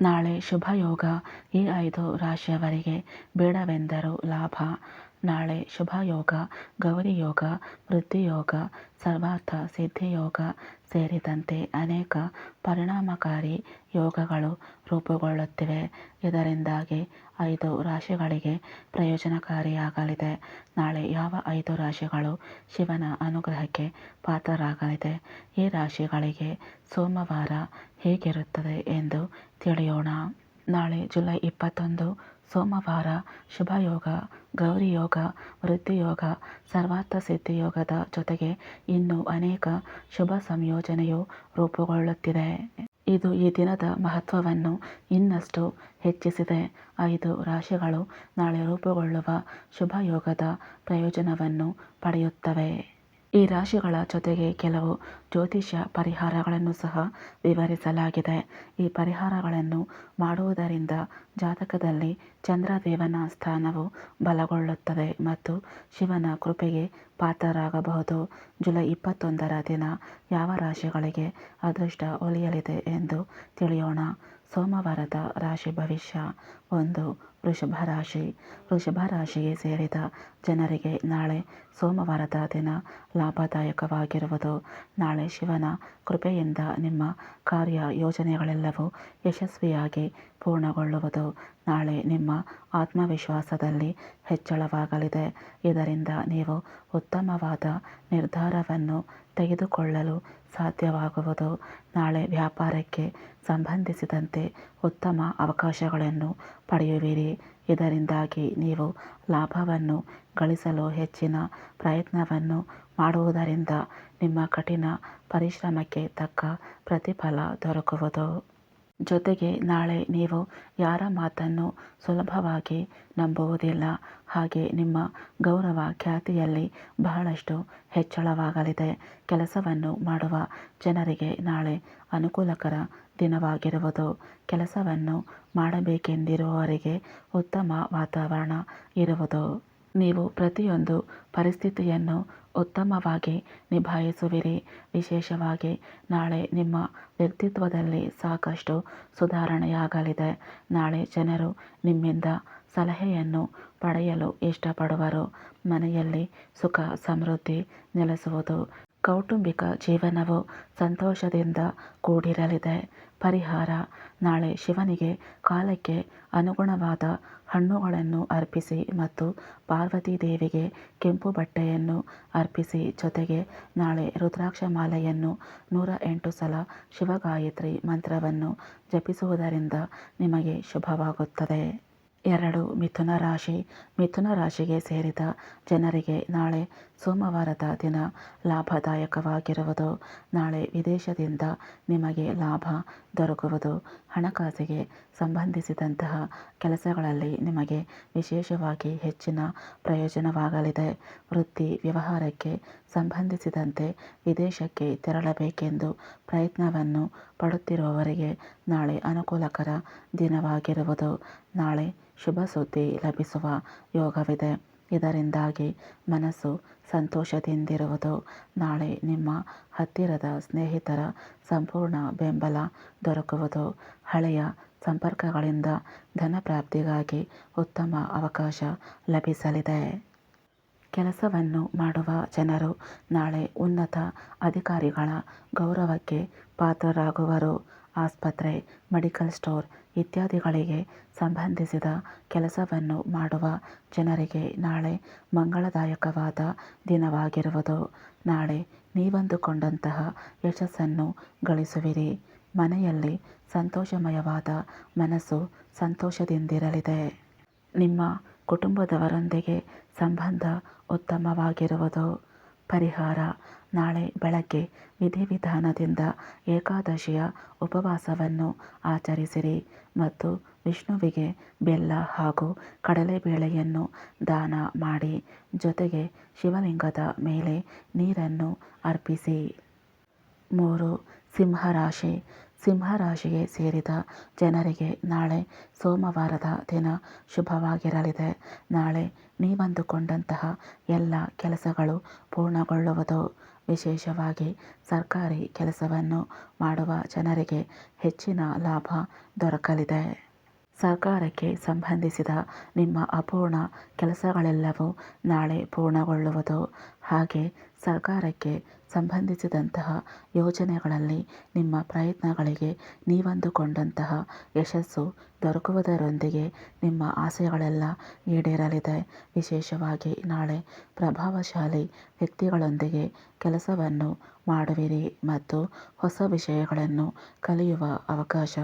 ನಾಳೆ ಶುಭಯೋಗ ಈ ಐದು ರಾಶಿಯವರಿಗೆ ಬೇಡವೆಂದರೂ ಲಾಭ. ನಾಳೆ ಶುಭಯೋಗ, ಗೌರಿಯೋಗ ವೃದ್ಧಿಯೋಗ ಸರ್ವಾರ್ಥ ಸಿದ್ಧಿಯೋಗ ಸೇರಿದಂತೆ ಅನೇಕ ಪರಿಣಾಮಕಾರಿ ಯೋಗಗಳು ರೂಪುಗೊಳ್ಳುತ್ತಿವೆ. ಇದರಿಂದಾಗಿ ಐದು ರಾಶಿಗಳಿಗೆ ಪ್ರಯೋಜನಕಾರಿಯಾಗಲಿದೆ. ನಾಳೆ ಯಾವ ಐದು ರಾಶಿಗಳು ಶಿವನ ಅನುಗ್ರಹಕ್ಕೆ ಪಾತ್ರರಾಗಲಿದೆ? ಈ ರಾಶಿಗಳಿಗೆ ಸೋಮವಾರ ಹೇಗಿರುತ್ತದೆ ಎಂದು ತಿಳಿಯೋಣ. ನಾಳೆ ಜುಲೈ ಇಪ್ಪತ್ತೊಂದು ಸೋಮವಾರ ಶುಭಯೋಗ, ಗೌರಿಯೋಗ ವೃದ್ಧಿಯೋಗ ಸರ್ವಾರ್ಥ ಸಿದ್ಧಿಯೋಗದ ಜೊತೆಗೆ ಇನ್ನೂ ಅನೇಕ ಶುಭ ಸಂಯೋಜನೆಯು ರೂಪುಗೊಳ್ಳುತ್ತಿದೆ. ಇದು ಈ ದಿನದ ಮಹತ್ವವನ್ನು ಇನ್ನಷ್ಟು ಹೆಚ್ಚಿಸಿದೆ. ಐದು ರಾಶಿಗಳು ನಾಳೆ ರೂಪುಗೊಳ್ಳುವ ಶುಭಯೋಗದ ಪ್ರಯೋಜನವನ್ನು ಪಡೆಯುತ್ತವೆ. ಈ ರಾಶಿಗಳ ಜೊತೆಗೆ ಕೆಲವು ಜ್ಯೋತಿಷ್ಯ ಪರಿಹಾರಗಳನ್ನು ಸಹ ವಿವರಿಸಲಾಗಿದೆ. ಈ ಪರಿಹಾರಗಳನ್ನು ಮಾಡುವುದರಿಂದ ಜಾತಕದಲ್ಲಿ ಚಂದ್ರದೇವನ ಸ್ಥಾನವು ಬಲಗೊಳ್ಳುತ್ತದೆ ಮತ್ತು ಶಿವನ ಕೃಪೆಗೆ ಪಾತ್ರರಾಗಬಹುದು. ಜುಲೈ ಇಪ್ಪತ್ತೊಂದರ ದಿನ ಯಾವ ರಾಶಿಗಳಿಗೆ ಅದೃಷ್ಟ ಒಲಿಯಲಿದೆ ಎಂದು ತಿಳಿಯೋಣ. ಸೋಮವಾರದ ರಾಶಿ ಭವಿಷ್ಯ. ಒಂದು, ವೃಷಭ ರಾಶಿ. ವೃಷಭ ರಾಶಿಗೆ ಸೇರಿದ ಜನರಿಗೆ ನಾಳೆ ಸೋಮವಾರದ ದಿನ ಲಾಭದಾಯಕವಾಗಿರುವುದು. ನಾಳೆ ಶಿವನ ಕೃಪೆಯಿಂದ ನಿಮ್ಮ ಕಾರ್ಯ ಯೋಜನೆಗಳೆಲ್ಲವೂ ಯಶಸ್ವಿಯಾಗಿ ಪೂರ್ಣಗೊಳ್ಳುವುದು. ನಾಳೆ ನಿಮ್ಮ ಆತ್ಮವಿಶ್ವಾಸದಲ್ಲಿ ಹೆಚ್ಚಳವಾಗಲಿದೆ. ಇದರಿಂದ ನೀವು ಉತ್ತಮವಾದ ನಿರ್ಧಾರವನ್ನು ತೆಗೆದುಕೊಳ್ಳಲು ಸಾಧ್ಯವಾಗುವುದು. ನಾಳೆ ವ್ಯಾಪಾರಕ್ಕೆ ಸಂಬಂಧಿಸಿದಂತೆ ಉತ್ತಮ ಅವಕಾಶಗಳನ್ನು ಪಡೆಯುವಿರಿ. ಇದರಿಂದಾಗಿ ನೀವು ಲಾಭವನ್ನು ಗಳಿಸಲು ಹೆಚ್ಚಿನ ಪ್ರಯತ್ನವನ್ನು ಮಾಡುವುದರಿಂದ ನಿಮ್ಮ ಕಠಿಣ ಪರಿಶ್ರಮಕ್ಕೆ ತಕ್ಕ ಪ್ರತಿಫಲ ದೊರಕುವುದು. ಜೊತೆಗೆ ನಾಳೆ ನೀವು ಯಾರ ಮಾತನ್ನು ಸುಲಭವಾಗಿ ನಂಬುವುದಿಲ್ಲ. ಹಾಗೆ ನಿಮ್ಮ ಗೌರವ ಖ್ಯಾತಿಯಲ್ಲಿ ಬಹಳಷ್ಟು ಹೆಚ್ಚಳವಾಗಲಿದೆ. ಕೆಲಸವನ್ನು ಮಾಡುವ ಜನರಿಗೆ ನಾಳೆ ಅನುಕೂಲಕರ ದಿನವಾಗಿರುವುದು. ಕೆಲಸವನ್ನು ಮಾಡಬೇಕೆಂದಿರುವವರಿಗೆ ಉತ್ತಮ ವಾತಾವರಣ ಇರುವುದು. ನೀವು ಪ್ರತಿಯೊಂದು ಪರಿಸ್ಥಿತಿಯನ್ನು ಉತ್ತಮವಾಗಿ ನಿಭಾಯಿಸುವಿರಿ. ವಿಶೇಷವಾಗಿ ನಾಳೆ ನಿಮ್ಮ ವ್ಯಕ್ತಿತ್ವದಲ್ಲಿ ಸಾಕಷ್ಟು ಸುಧಾರಣೆಯಾಗಲಿದೆ. ನಾಳೆ ಜನರು ನಿಮ್ಮಿಂದ ಸಲಹೆಯನ್ನು ಪಡೆಯಲು ಇಷ್ಟಪಡುವರು. ಮನೆಯಲ್ಲಿ ಸುಖ, ಸಮೃದ್ಧಿ ನೆಲೆಸುವುದು ಕೌಟುಂಬಿಕ ಜೀವನವು ಸಂತೋಷದಿಂದ ಕೂಡಿರಲಿದೆ. ಪರಿಹಾರ. ನಾಳೆ ಶಿವನಿಗೆ ಕಾಲಕ್ಕೆ ಅನುಗುಣವಾದ ಹಣ್ಣುಗಳನ್ನು ಅರ್ಪಿಸಿ ಮತ್ತು ಪಾರ್ವತಿ ದೇವಿಗೆ ಕೆಂಪು ಬಟ್ಟೆಯನ್ನು ಅರ್ಪಿಸಿ ಜೊತೆಗೆ ನಾಳೆ ರುದ್ರಾಕ್ಷ ಮಾಲೆಯನ್ನು ನೂರ ಎಂಟು ಸಲ ಶಿವಗಾಯತ್ರಿ ಮಂತ್ರವನ್ನು ಜಪಿಸುವುದರಿಂದ ನಿಮಗೆ ಶುಭವಾಗುತ್ತದೆ. ಎರಡು ಮಿಥುನ ರಾಶಿ. ಮಿಥುನ ರಾಶಿಗೆ ಸೇರಿದ ಜನರಿಗೆ ನಾಳೆ ಸೋಮವಾರದ ದಿನ ಲಾಭದಾಯಕವಾಗಿರುವುದು. ನಾಳೆ ವಿದೇಶದಿಂದ ನಿಮಗೆ ಲಾಭ ದೊರಕುವುದು. ಹಣಕಾಸಿಗೆ ಸಂಬಂಧಿಸಿದಂತಹ ಕೆಲಸಗಳಲ್ಲಿ ನಿಮಗೆ ವಿಶೇಷವಾಗಿ ಹೆಚ್ಚಿನ ಪ್ರಯೋಜನವಾಗಲಿದೆ. ವೃತ್ತಿ ವ್ಯವಹಾರಕ್ಕೆ ಸಂಬಂಧಿಸಿದಂತೆ ವಿದೇಶಕ್ಕೆ ತೆರಳಬೇಕೆಂದು ಪ್ರಯತ್ನವನ್ನು ಪಡುತ್ತಿರುವವರಿಗೆ ನಾಳೆ ಅನುಕೂಲಕರ ದಿನವಾಗಿರುವುದು. ನಾಳೆ ಶುಭ ಸುದ್ದಿ ಲಭಿಸುವ ಯೋಗವಿದೆ. ಇದರಿಂದಾಗಿ ಮನಸ್ಸು ಸಂತೋಷದಿಂದಿರುವುದು. ನಾಳೆ ನಿಮ್ಮ ಹತ್ತಿರದ ಸ್ನೇಹಿತರ ಸಂಪೂರ್ಣ ಬೆಂಬಲ ದೊರಕುವುದು. ಹಳೆಯ ಸಂಪರ್ಕಗಳಿಂದ ಧನ ಪ್ರಾಪ್ತಿಗಾಗಿ ಉತ್ತಮ ಅವಕಾಶ ಲಭಿಸಲಿದೆ. ಕೆಲಸವನ್ನು ಮಾಡುವ ಜನರು ನಾಳೆ ಉನ್ನತ ಅಧಿಕಾರಿಗಳ ಗೌರವಕ್ಕೆ ಪಾತ್ರರಾಗುವರು. ಆಸ್ಪತ್ರೆ, ಮೆಡಿಕಲ್ ಸ್ಟೋರ್ ಇತ್ಯಾದಿಗಳಿಗೆ ಸಂಬಂಧಿಸಿದ ಕೆಲಸವನ್ನು ಮಾಡುವ ಜನರಿಗೆ ನಾಳೆ ಮಂಗಳದಾಯಕವಾದ ದಿನವಾಗಿರುವುದು. ನಾಳೆ ನೀವಂದುಕೊಂಡಂತಹ ಯಶಸ್ಸನ್ನು ಗಳಿಸುವಿರಿ. ಮನೆಯಲ್ಲಿ ಸಂತೋಷಮಯವಾದ ಮನಸ್ಸು ಸಂತೋಷದಿಂದಿರಲಿದೆ. ನಿಮ್ಮ ಕುಟುಂಬದವರೊಂದಿಗೆ ಸಂಬಂಧ ಉತ್ತಮವಾಗಿರುವುದು. ಪರಿಹಾರ ನಾಳೆ ಬೆಳಗ್ಗೆ ವಿಧಿವಿಧಾನದಿಂದ ಏಕಾದಶಿಯ ಉಪವಾಸವನ್ನು ಆಚರಿಸಿರಿ ಮತ್ತು ವಿಷ್ಣುವಿಗೆ ಬೆಲ್ಲ ಹಾಗೂ ಕಡಲೆಬೇಳೆಯನ್ನು ದಾನ ಮಾಡಿ ಜೊತೆಗೆ ಶಿವಲಿಂಗದ ಮೇಲೆ ನೀರನ್ನು ಅರ್ಪಿಸಿ. ಮೂರು, ಸಿಂಹರಾಶಿ. ಸಿಂಹರಾಶಿಗೆ ಸೇರಿದ ಜನರಿಗೆ ನಾಳೆ ಸೋಮವಾರದ ದಿನ ಶುಭವಾಗಿರಲಿದೆ. ನಾಳೆ ನೀವಂದುಕೊಂಡಂತಹ ಎಲ್ಲ ಕೆಲಸಗಳು ಪೂರ್ಣಗೊಳ್ಳುವುದು. ವಿಶೇಷವಾಗಿ ಸರ್ಕಾರಿ ಕೆಲಸವನ್ನು ಮಾಡುವ ಜನರಿಗೆ ಹೆಚ್ಚಿನ ಲಾಭ ದೊರಕಲಿದೆ. ಸರ್ಕಾರಕ್ಕೆ ಸಂಬಂಧಿಸಿದ ನಿಮ್ಮ ಅಪೂರ್ಣ ಕೆಲಸಗಳೆಲ್ಲವೂ ನಾಳೆ ಪೂರ್ಣಗೊಳ್ಳುವುದು. ಹಾಗೆ ಸರ್ಕಾರಕ್ಕೆ ಸಂಬಂಧಿಸಿದಂತಹ ಯೋಜನೆಗಳಲ್ಲಿ ನಿಮ್ಮ ಪ್ರಯತ್ನಗಳಿಗೆ ನೀವಂದುಕೊಂಡಂತಹ ಯಶಸ್ಸು ದೊರಕುವುದರೊಂದಿಗೆ ನಿಮ್ಮ ಆಸೆಗಳೆಲ್ಲ ಈಡೇರಲಿದೆ. ವಿಶೇಷವಾಗಿ ನಾಳೆ ಪ್ರಭಾವಶಾಲಿ ವ್ಯಕ್ತಿಗಳೊಂದಿಗೆ ಕೆಲಸವನ್ನು ಮಾಡುವಿರಿ ಮತ್ತು ಹೊಸ ವಿಷಯಗಳನ್ನು ಕಲಿಯುವ ಅವಕಾಶ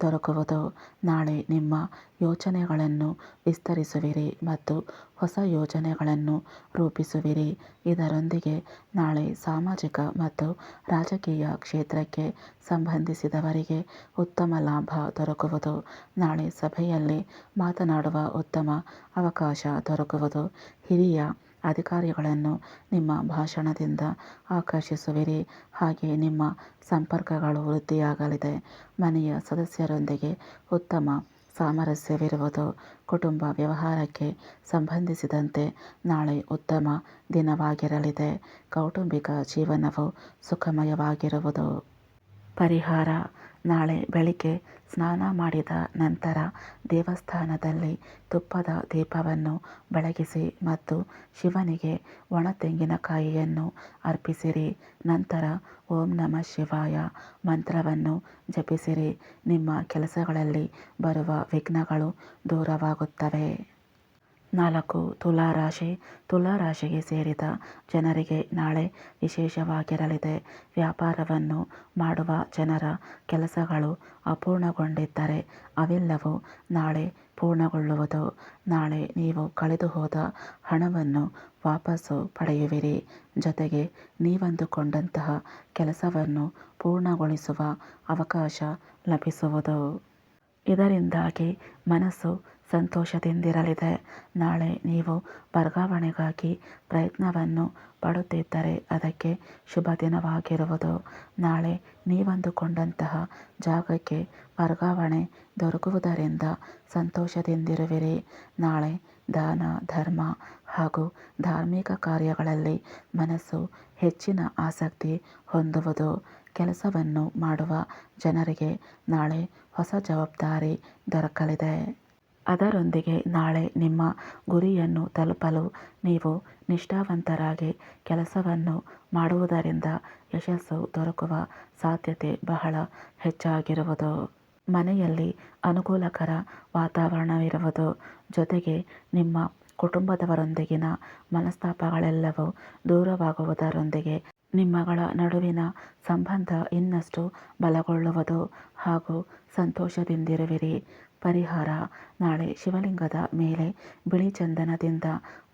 ದೊರಕುವುದು. ನಾಳೆ ನಿಮ್ಮ ಯೋಚನೆಗಳನ್ನು ವಿಸ್ತರಿಸುವಿರಿ ಮತ್ತು ಹೊಸ ಯೋಜನೆಗಳನ್ನು ರೂಪಿಸುವಿರಿ. ಇದರೊಂದಿಗೆ ನಾಳೆ ಸಾಮಾಜಿಕ ಮತ್ತು ರಾಜಕೀಯ ಕ್ಷೇತ್ರಕ್ಕೆ ಸಂಬಂಧಿಸಿದವರಿಗೆ ಉತ್ತಮ ಲಾಭ ದೊರಕುವುದು. ನಾಳೆ ಸಭೆಯಲ್ಲಿ ಮಾತನಾಡುವ ಉತ್ತಮ ಅವಕಾಶ ದೊರಕುವುದು. ಹಿರಿಯ ಅಧಿಕಾರಿಗಳನ್ನು ನಿಮ್ಮ ಭಾಷಣದಿಂದ ಆಕರ್ಷಿಸುವಿರಿ. ಹಾಗೆ ನಿಮ್ಮ ಸಂಪರ್ಕಗಳು ವೃದ್ಧಿಯಾಗಲಿದೆ. ಮನೆಯ ಸದಸ್ಯರೊಂದಿಗೆ ಉತ್ತಮ ಸಾಮರಸ್ಯವಿರುವುದು ಕುಟುಂಬ ವ್ಯವಹಾರಕ್ಕೆ ಸಂಬಂಧಿಸಿದಂತೆ ನಾಳೆ ಉತ್ತಮ ದಿನವಾಗಿರಲಿದೆ. ಕೌಟುಂಬಿಕ ಜೀವನವು ಸುಖಮಯವಾಗಿರುವುದು. ಪರಿಹಾರ. ನಾಳೆ ಬೆಳಿಗ್ಗೆ ಸ್ನಾನ ಮಾಡಿದ ನಂತರ ದೇವಸ್ಥಾನದಲ್ಲಿ ತುಪ್ಪದ ದೀಪವನ್ನು ಬೆಳಗಿಸಿ ಮತ್ತು ಶಿವನಿಗೆ ಒಣ ತೆಂಗಿನಕಾಯಿಯನ್ನು ಅರ್ಪಿಸಿರಿ. ನಂತರ ಓಂ ನಮಃ ಶಿವಾಯ, ಮಂತ್ರವನ್ನು ಜಪಿಸಿರಿ. ನಿಮ್ಮ ಕೆಲಸಗಳಲ್ಲಿ ಬರುವ ವಿಘ್ನಗಳು ದೂರವಾಗುತ್ತವೆ. ನಾಲ್ಕು ತುಲಾ ರಾಶಿಗೆ ಸೇರಿದ ಜನರಿಗೆ ನಾಳೆ ವಿಶೇಷವಾಗಿರಲಿದೆ. ವ್ಯಾಪಾರವನ್ನು ಮಾಡುವ ಜನರ ಕೆಲಸಗಳು ಅಪೂರ್ಣಗೊಂಡಿದ್ದರೆ ಅವೆಲ್ಲವೂ ನಾಳೆ ಪೂರ್ಣಗೊಳ್ಳುವುದು. ನಾಳೆ ನೀವು ಕಳೆದು ಹೋದ ಹಣವನ್ನು ವಾಪಸ್ಸು ಪಡೆಯುವಿರಿ. ಜೊತೆಗೆ ನೀವಂದುಕೊಂಡಂತಹ ಕೆಲಸವನ್ನು ಪೂರ್ಣಗೊಳಿಸುವ ಅವಕಾಶ ಲಭಿಸುವುದು. ಇದರಿಂದಾಗಿ ಮನಸ್ಸು ಸಂತೋಷದಿಂದಿರಲಿದೆ. ನಾಳೆ ನೀವು ವರ್ಗಾವಣೆಗಾಗಿ ಪ್ರಯತ್ನವನ್ನು ಪಡುತ್ತಿದ್ದರೆ ಅದಕ್ಕೆ ಶುಭ ದಿನವಾಗಿರುವುದು. ನಾಳೆ ನೀವಂದುಕೊಂಡಂತಹ ಜಾಗಕ್ಕೆ ವರ್ಗಾವಣೆ ದೊರಕುವುದರಿಂದ ಸಂತೋಷದಿಂದಿರುವಿರಿ. ನಾಳೆ ದಾನ, ಧರ್ಮ ಹಾಗೂ ಧಾರ್ಮಿಕ ಕಾರ್ಯಗಳಲ್ಲಿ ಮನಸ್ಸು ಹೆಚ್ಚಿನ ಆಸಕ್ತಿ ಹೊಂದುವುದು. ಕೆಲಸವನ್ನು ಮಾಡುವ ಜನರಿಗೆ ನಾಳೆ ಹೊಸ ಜವಾಬ್ದಾರಿ ದೊರಕಲಿದೆ. ಅದರೊಂದಿಗೆ ನಾಳೆ ನಿಮ್ಮ ಗುರಿಯನ್ನು ತಲುಪಲು ನೀವು ನಿಷ್ಠಾವಂತರಾಗಿ ಕೆಲಸವನ್ನು ಮಾಡುವುದರಿಂದ ಯಶಸ್ಸು ದೊರಕುವ ಸಾಧ್ಯತೆ ಬಹಳ ಹೆಚ್ಚಾಗಿರುವುದು. ಮನೆಯಲ್ಲಿ ಅನುಕೂಲಕರ ವಾತಾವರಣವಿರುವುದು. ಜೊತೆಗೆ ನಿಮ್ಮ ಕುಟುಂಬದವರೊಂದಿಗಿನ ಮನಸ್ತಾಪಗಳೆಲ್ಲವೂ ದೂರವಾಗುವುದರೊಂದಿಗೆ ನಿಮ್ಮಗಳ ನಡುವಿನ ಸಂಬಂಧ ಇನ್ನಷ್ಟು ಬಲಗೊಳ್ಳುವುದು ಹಾಗೂ ಸಂತೋಷದಿಂದಿರುವಿರಿ. ಪರಿಹಾರ. ನಾಳೆ ಶಿವಲಿಂಗದ ಮೇಲೆ ಬಿಳಿ ಚಂದನದಿಂದ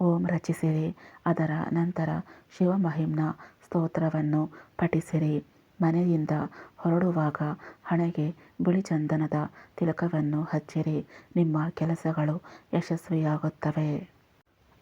ಓಂ ರಚಿಸಿರಿ. ಅದರ ನಂತರ ಶಿವಮಹಿಮ್ನ ಸ್ತೋತ್ರವನ್ನು ಪಠಿಸಿರಿ. ಮನೆಯಿಂದ ಹೊರಡುವಾಗ ಹಣೆಗೆ ಬಿಳಿ ಚಂದನದ ತಿಲಕವನ್ನು ಹಚ್ಚಿರಿ. ನಿಮ್ಮ ಕೆಲಸಗಳು ಯಶಸ್ವಿಯಾಗುತ್ತವೆ.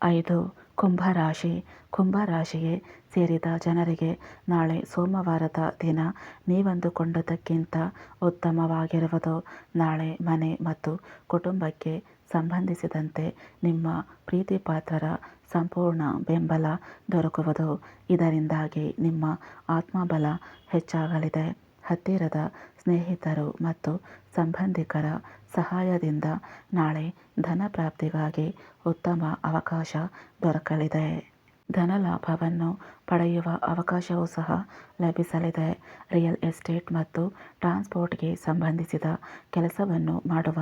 ಐದು ಕುಂಭರಾಶಿ. ಕುಂಭರಾಶಿಗೆ ಸೇರಿದ ಜನರಿಗೆ ನಾಳೆ ಸೋಮವಾರದ ದಿನ ನೀವಂದುಕೊಂಡದ್ದಕ್ಕಿಂತ ಉತ್ತಮವಾಗಿರುವುದು ನಾಳೆ ಮನೆ ಮತ್ತು ಕುಟುಂಬಕ್ಕೆ ಸಂಬಂಧಿಸಿದಂತೆ ನಿಮ್ಮ ಪ್ರೀತಿಪಾತ್ರರ ಸಂಪೂರ್ಣ ಬೆಂಬಲ ದೊರಕುವುದು ಇದರಿಂದಾಗಿ ನಿಮ್ಮ ಆತ್ಮಬಲ ಹೆಚ್ಚಾಗಲಿದೆ. ಹತ್ತಿರದ ಸ್ನೇಹಿತರು ಮತ್ತು ಸಂಬಂಧಿಕರ ಸಹಾಯದಿಂದ ನಾಳೆ ಧನ ಪ್ರಾಪ್ತಿಗಾಗಿ ಉತ್ತಮ ಅವಕಾಶ ದೊರಕಲಿದೆ. ಧನಲಾಭವನ್ನು ಪಡೆಯುವ ಅವಕಾಶವೂ ಸಹ ಲಭಿಸಲಿದೆ. ರಿಯಲ್ ಎಸ್ಟೇಟ್ ಮತ್ತು ಟ್ರಾನ್ಸ್ಪೋರ್ಟ್ಗೆ ಸಂಬಂಧಿಸಿದ ಕೆಲಸವನ್ನು ಮಾಡುವ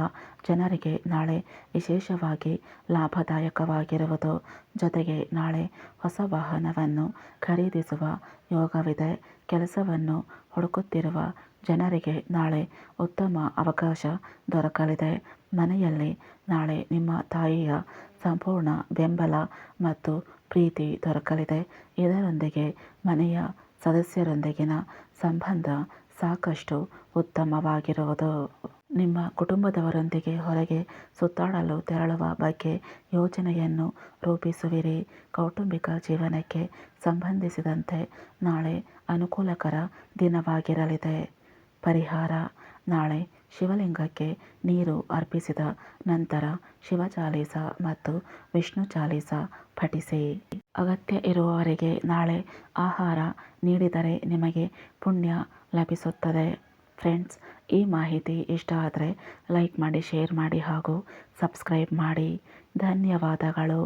ಜನರಿಗೆ ನಾಳೆ ವಿಶೇಷವಾಗಿ ಲಾಭದಾಯಕವಾಗಿರುವುದು. ಜೊತೆಗೆ ನಾಳೆ ಹೊಸ ವಾಹನವನ್ನು ಖರೀದಿಸುವ ಯೋಗವಿದೆ. ಕೆಲಸವನ್ನು ಹುಡುಕುತ್ತಿರುವ ಜನರಿಗೆ ನಾಳೆ ಉತ್ತಮ ಅವಕಾಶ ದೊರಕಲಿದೆ. ಮನೆಯಲ್ಲಿ ನಾಳೆ ನಿಮ್ಮ ತಾಯಿಯ ಸಂಪೂರ್ಣ ಬೆಂಬಲ ಮತ್ತು ಪ್ರೀತಿ ದೊರಕಲಿದೆ. ಇದರೊಂದಿಗೆ ಮನೆಯ ಸದಸ್ಯರೊಂದಿಗಿನ ಸಂಬಂಧ ಸಾಕಷ್ಟು ಉತ್ತಮವಾಗಿರುವುದು. ನಿಮ್ಮ ಕುಟುಂಬದವರೊಂದಿಗೆ ಹೊರಗೆ ಸುತ್ತಾಡಲು ತೆರಳುವ ಬಗ್ಗೆ ಯೋಜನೆಯನ್ನು ರೂಪಿಸುವಿರಿ. ಕೌಟುಂಬಿಕ ಜೀವನಕ್ಕೆ ಸಂಬಂಧಿಸಿದಂತೆ ನಾಳೆ ಅನುಕೂಲಕರ ದಿನವಾಗಿರಲಿದೆ. ಪರಿಹಾರ ನಾಳೆ ಶಿವಲಿಂಗಕ್ಕೆ ನೀರು ಅರ್ಪಿಸಿದ ನಂತರ ಶಿವ ಚಾಲೀಸ ಮತ್ತು ವಿಷ್ಣು ಚಾಲೀಸ ಪಠಿಸಿ. ಅಗತ್ಯ ಇರುವವರಿಗೆ ನಾಳೆ ಆಹಾರ ನೀಡಿದರೆ ನಿಮಗೆ ಪುಣ್ಯ ಲಭಿಸುತ್ತದೆ. ಫ್ರೆಂಡ್ಸ್, ಈ ಮಾಹಿತಿ ಇಷ್ಟ ಆದರೆ ಲೈಕ್ ಮಾಡಿ, ಶೇರ್ ಮಾಡಿ ಹಾಗೂ ಸಬ್ಸ್ಕ್ರೈಬ್ ಮಾಡಿ. ಧನ್ಯವಾದಗಳು.